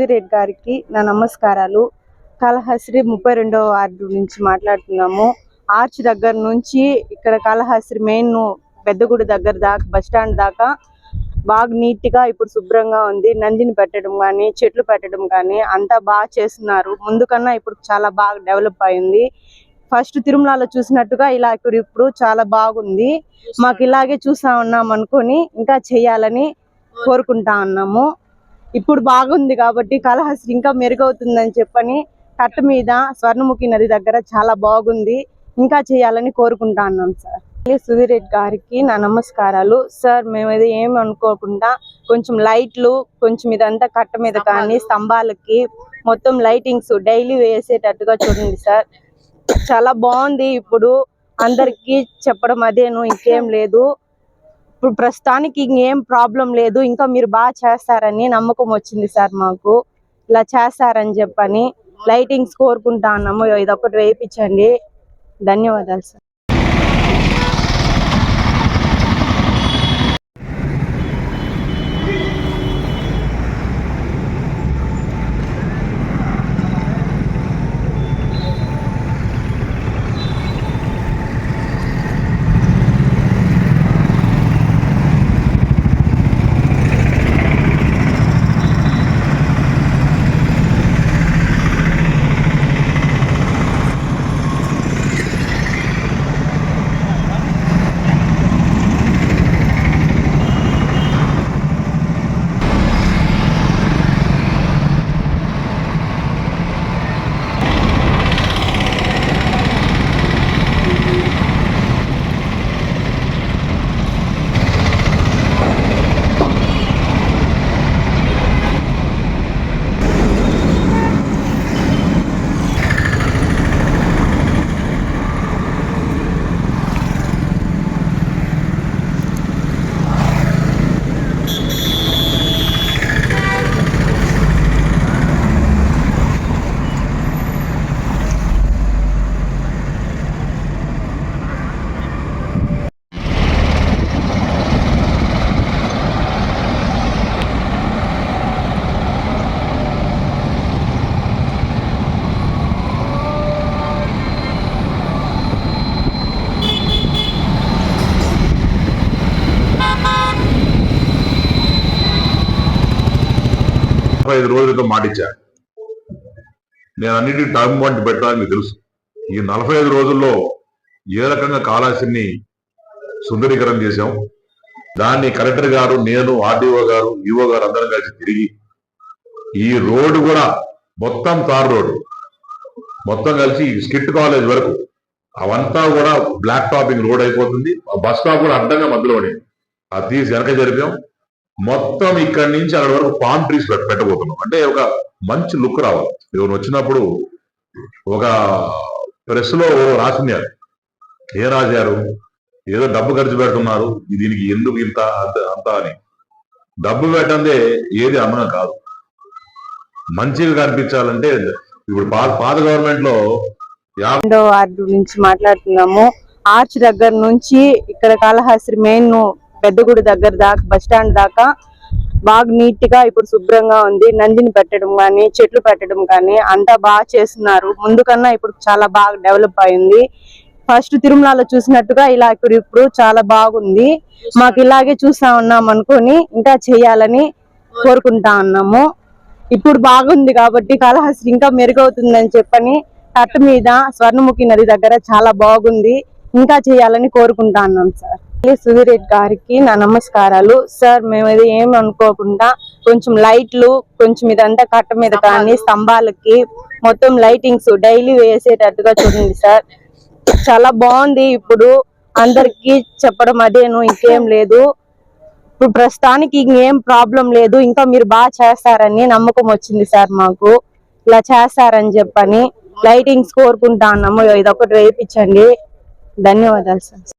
సుధీరెడ్డి గారికి నా నమస్కారాలు. కాళహస్త్రి ముప్పై రెండవ వార్డు నుంచి మాట్లాడుతున్నాము. ఆర్చ్ దగ్గర నుంచి ఇక్కడ కాళహస్త్రి మెయిన్ పెద్దగుడి దగ్గర దాకా బస్ స్టాండ్ దాకా బాగా నీట్గా ఇప్పుడు శుభ్రంగా ఉంది. నందిని పెట్టడం కానీ చెట్లు పెట్టడం కానీ అంతా బాగా చేస్తున్నారు. ముందు కన్నా ఇప్పుడు చాలా బాగా డెవలప్ అయింది. ఫస్ట్ తిరుమలలో చూసినట్టుగా ఇలా ఇక్కడ ఇప్పుడు చాలా బాగుంది. మాకు ఇలాగే చూస్తా ఉన్నాం అనుకొని ఇంకా చేయాలని కోరుకుంటా ఉన్నాము. ఇప్పుడు బాగుంది కాబట్టి కాళహస్తి ఇంకా మెరుగవుతుందని చెప్పని కట్ట మీద స్వర్ణముఖి నది దగ్గర చాలా బాగుంది. ఇంకా చేయాలని కోరుకుంటా ఉన్నాం సార్. సుధీర్ రెడ్డి గారికి నా నమస్కారాలు. సార్ మేము ఇది ఏమి అనుకోకుండా కొంచెం లైట్లు కొంచెం ఇదంతా కట్ట మీద కానీ స్తంభాలకి మొత్తం లైటింగ్స్ డైలీ వేసేటట్టుగా చూడండి సార్. చాలా బాగుంది ఇప్పుడు అందరికి చెప్పడం అదేను ఇంకేం లేదు. ఇప్పుడు ప్రస్తుతానికి ఇంకేం ప్రాబ్లం లేదు. ఇంకా మీరు బాగా చేస్తారని నమ్మకం వచ్చింది సార్ మాకు. ఇలా చేస్తారని చెప్పని. లైటింగ్స్ కోరుకుంటా ఉన్నాము ఇదొకటి వేయించండి. ధన్యవాదాలు సార్. నలభై ఐదు రోజులతో మాటిచ్చా. నేను అన్నిటి టర్మ్ వంటి పెట్టాలని తెలుసు. ఈ నలభై ఐదు రోజుల్లో ఏ రకంగా కాళాసిని సుందరీకరణ చేశాం? దాన్ని కలెక్టర్ గారు నేను ఆర్డీఓ గారు ఈఓ గారు అందరం కలిసి తిరిగి ఈ రోడ్డు కూడా మొత్తం తార్ రోడ్డు. మొత్తం కలిసి స్కిట్ కాలేజ్ వరకు అవంతా కూడా బ్లాక్ టాపింగ్ రోడ్ అయిపోతుంది. ఆ బస్ స్టాప్ కూడా అడ్డంగా మధ్యలో ఉండేది అది తీసి వెనక జరిపాం. మొత్తం ఇక్కడి నుంచి అక్కడ వరకు పామ్ ట్రీస్ పెట్టబోతున్నాం. అంటే ఒక మంచి లుక్ రావాలి. ఎవరు వచ్చినప్పుడు ఒక ప్రెస్లో రాసినారు. ఏ రాశారు? ఏదో డబ్బు ఖర్చు పెడుతున్నారు. దీనికి ఎందుకు ఇంత అంత అంత అని. డబ్బు పెట్టందే ఏది అమ్మడం కాదు. మంచిగా కనిపించాలంటే ఇప్పుడు పాత పాత గవర్నమెంట్లో యాభై రెండో వార్డు నుంచి మాట్లాడుతున్నాము. ఆర్చ్ దగ్గర నుంచి ఇక్కడ కాళహస్త్రి మెయిన్ పెద్దగుడి దగ్గర దాకా బస్ స్టాండ్ దాకా బాగా నీట్గా ఇప్పుడు శుభ్రంగా ఉంది. నందిని పెట్టడం కానీ చెట్లు పెట్టడం కానీ అంతా బాగా చేస్తున్నారు. ముందు కన్నా ఇప్పుడు చాలా బాగా డెవలప్ అయింది. ఫస్ట్ తిరుమలలో చూసినట్టుగా ఇలా ఇప్పుడు ఇప్పుడు చాలా బాగుంది. మాకు ఇలాగే చూస్తా ఉన్నాం అనుకొని ఇంకా చేయాలని కోరుకుంటా ఉన్నాము. ఇప్పుడు బాగుంది కాబట్టి కాళహస్తి ఇంకా మెరుగవుతుందని చెప్పని తట్టు మీద స్వర్ణముఖి నది దగ్గర చాలా బాగుంది. ఇంకా చేయాలని కోరుకుంటా ఉన్నాం సార్. సుధీర్ రెడ్డి గారికి నా నమస్కారాలు. సార్ మేము ఇది ఏమి అనుకోకుండా కొంచెం లైట్లు కొంచెం ఇదంతా కట్ట మీద కానీ స్తంభాలకి మొత్తం లైటింగ్స్ డైలీ వేసేటట్టుగా చూడండి సార్. చాలా బాగుంది ఇప్పుడు అందరికి చెప్పడం అదేను ఇంకేం లేదు. ఇప్పుడు ప్రస్తుతానికి ఇంకేం ప్రాబ్లం లేదు ఇంకా మీరు బాగా చేస్తారని నమ్మకం వచ్చింది సార్ మాకు. ఇలా చేస్తారని చెప్పని లైటింగ్స్ కోరుకుంటా ఉన్నాము ఇదొకటి వేయించండి. ధన్యవాదాలు సార్.